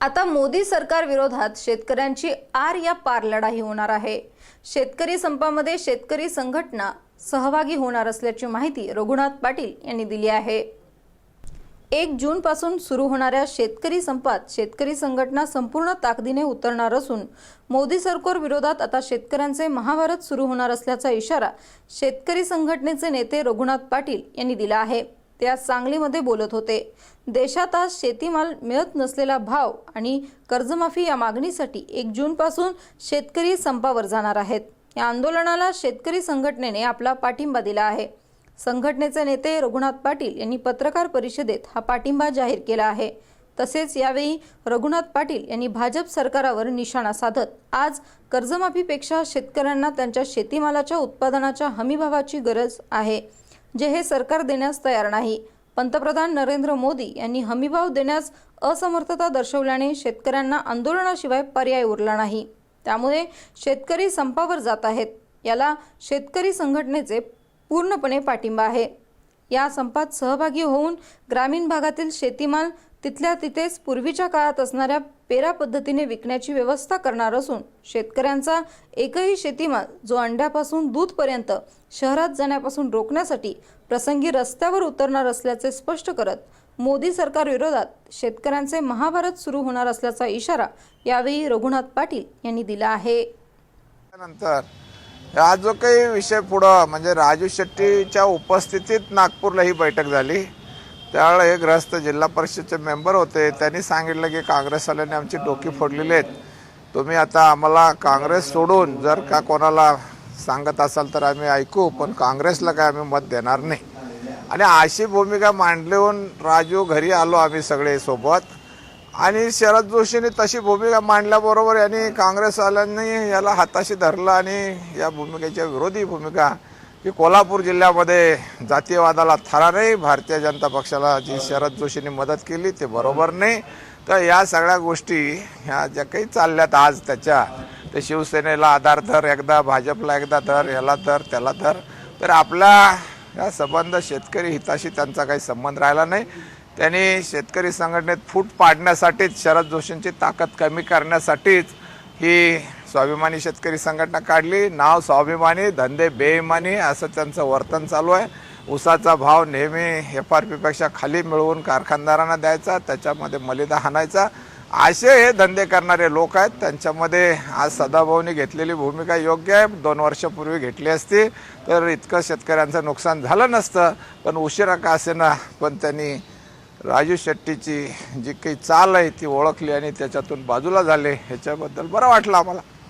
आता मोदी सरकार विरोधात शेतकऱ्यांची आर या पार लढाई होणार आहे. शेतकरी संपामध्ये शेतकरी संघटना सहभागी होणार असल्याची माहिती रघुनाथ पाटील यांनी दिली आहे. एक जूनपासून सुरू होणाऱ्या शेतकरी संपात शेतकरी संघटना संपूर्ण ताकदीने उतरणार असून मोदी सरकार विरोधात आता शेतकऱ्यांचे महाभारत सुरू होणार असल्याचा इशारा शेतकरी संघटनेचे नेते रघुनाथ पाटील यांनी दिला आहे. ते आज सांगलीमध्ये बोलत होते. देशात आज शेतीमाल मिळत नसलेला भाव आणि कर्जमाफी या मागणीसाठी एक जूनपासून शेतकरी संपावर जाणार आहेत. या आंदोलनाला शेतकरी संघटनेने आपला पाठिंबा दिला आहे. संघटनेचे नेते रघुनाथ पाटील यांनी पत्रकार परिषदेत हा पाठिंबा जाहीर केला आहे. तसेच यावेळी रघुनाथ पाटील यांनी भाजप सरकारावर निशाणा साधत आज कर्जमाफीपेक्षा शेतकऱ्यांना त्यांच्या शेतीमालाच्या उत्पादनाच्या हमीभावाची गरज आहे. जे हे सरकार देण्यास तयार नाही. पंतप्रधान नरेंद्र मोदी यांनी हमीभाव देण्यास असमर्थता दर्शवल्याने शेतकऱ्यांना आंदोलनाशिवाय पर्याय उरला नाही. त्यामुळे शेतकरी संपावर जात आहेत. याला शेतकरी संघटनेचे पूर्णपणे पाठिंबा आहे. या संपात सहभागी होऊन ग्रामीण भागातील शेतीमाल तिथल्या तिथेच पूर्वीच्या काळात असणाऱ्या पेरा पद्धतीने विकण्याची व्यवस्था करणार असून शेतकऱ्यांचा एकही शेतीमाल जो अंड्यापासून दूधपर्यंत शहरात जाण्यापासून रोखण्यासाठी प्रसंगी रस्त्यावर उतरणार असल्याचे स्पष्ट करत मोदी सरकार विरोधात शेतकऱ्यांचे महाभारत सुरू होणार असल्याचा इशारा यावेळी रघुनाथ पाटील यांनी दिला आहे. नंतर हा जो काही विषय पुढं म्हणजे राजू शेट्टीच्या उपस्थितीत नागपूरला ही बैठक झाली. त्यावेळेला हे ग्रस्त जिल्हा परिषदचे मेंबर होते. त्यांनी सांगितलं की काँग्रेसवाल्यांनी आमची डोकी फोडलेली आहेत. तुम्ही आता आम्हाला काँग्रेस सोडून जर का कोणाला सांगत असाल तर आम्ही ऐकू पण काँग्रेसला काय आम्ही मत देणार नाही. आणि अशी भूमिका मांडलीहून राजू घरी आलो आम्ही सगळे सोबत. आणि शरद जोशींनी तशी भूमिका मांडल्याबरोबर यांनी काँग्रेसवाल्यांनी याला हाताशी धरलं आणि या भूमिकेच्या विरोधी भूमिका की कोल्हापूर जिल्ह्यामध्ये जातीयवादाला थारा नाही भारतीय जनता पक्षाला जी शरद जोशींनी मदत केली ते बरोबर नाही. तर या सगळ्या गोष्टी ह्या ज्या काही चालल्यात आज त्याच्या ते शिवसेनेला आधार धर एकदा भाजपला एकदा धर याला धर त्याला धर तर आपला या संबंध शेतकरी हिताशी त्यांचा काही संबंध राहिला नाही. त्यांनी शेतकरी संघटनेत फूट पाडण्यासाठीच शरद जोशींची ताकद कमी करण्यासाठीच ही स्वाभिमानी शेतकरी संघटना काढली. नाव स्वाभिमानी धंदे बेईमानी असं त्यांचं वर्तन चालू आहे. उसाचा भाव नेहमी एफ आर पीपेक्षा खाली मिळवून कारखानदारांना द्यायचा त्याच्यामध्ये मलिदा हाणायचा. असे हे धंदे करणारे लोक आहेत. त्यांच्यामध्ये आज सदाभाऊनी घेतलेली भूमिका योग्य आहे. दोन वर्षापूर्वी घेतली असती. तर इतकं शेतकऱ्यांचं नुकसान झालं नसतं. पण उशिरा का असेना पण त्यांनी राजू शेट्टीची जी काही चाल आहे ती ओळखली आणि त्याच्यातून बाजूला झाले. ह्याच्याबद्दल बरं वाटलं आम्हाला.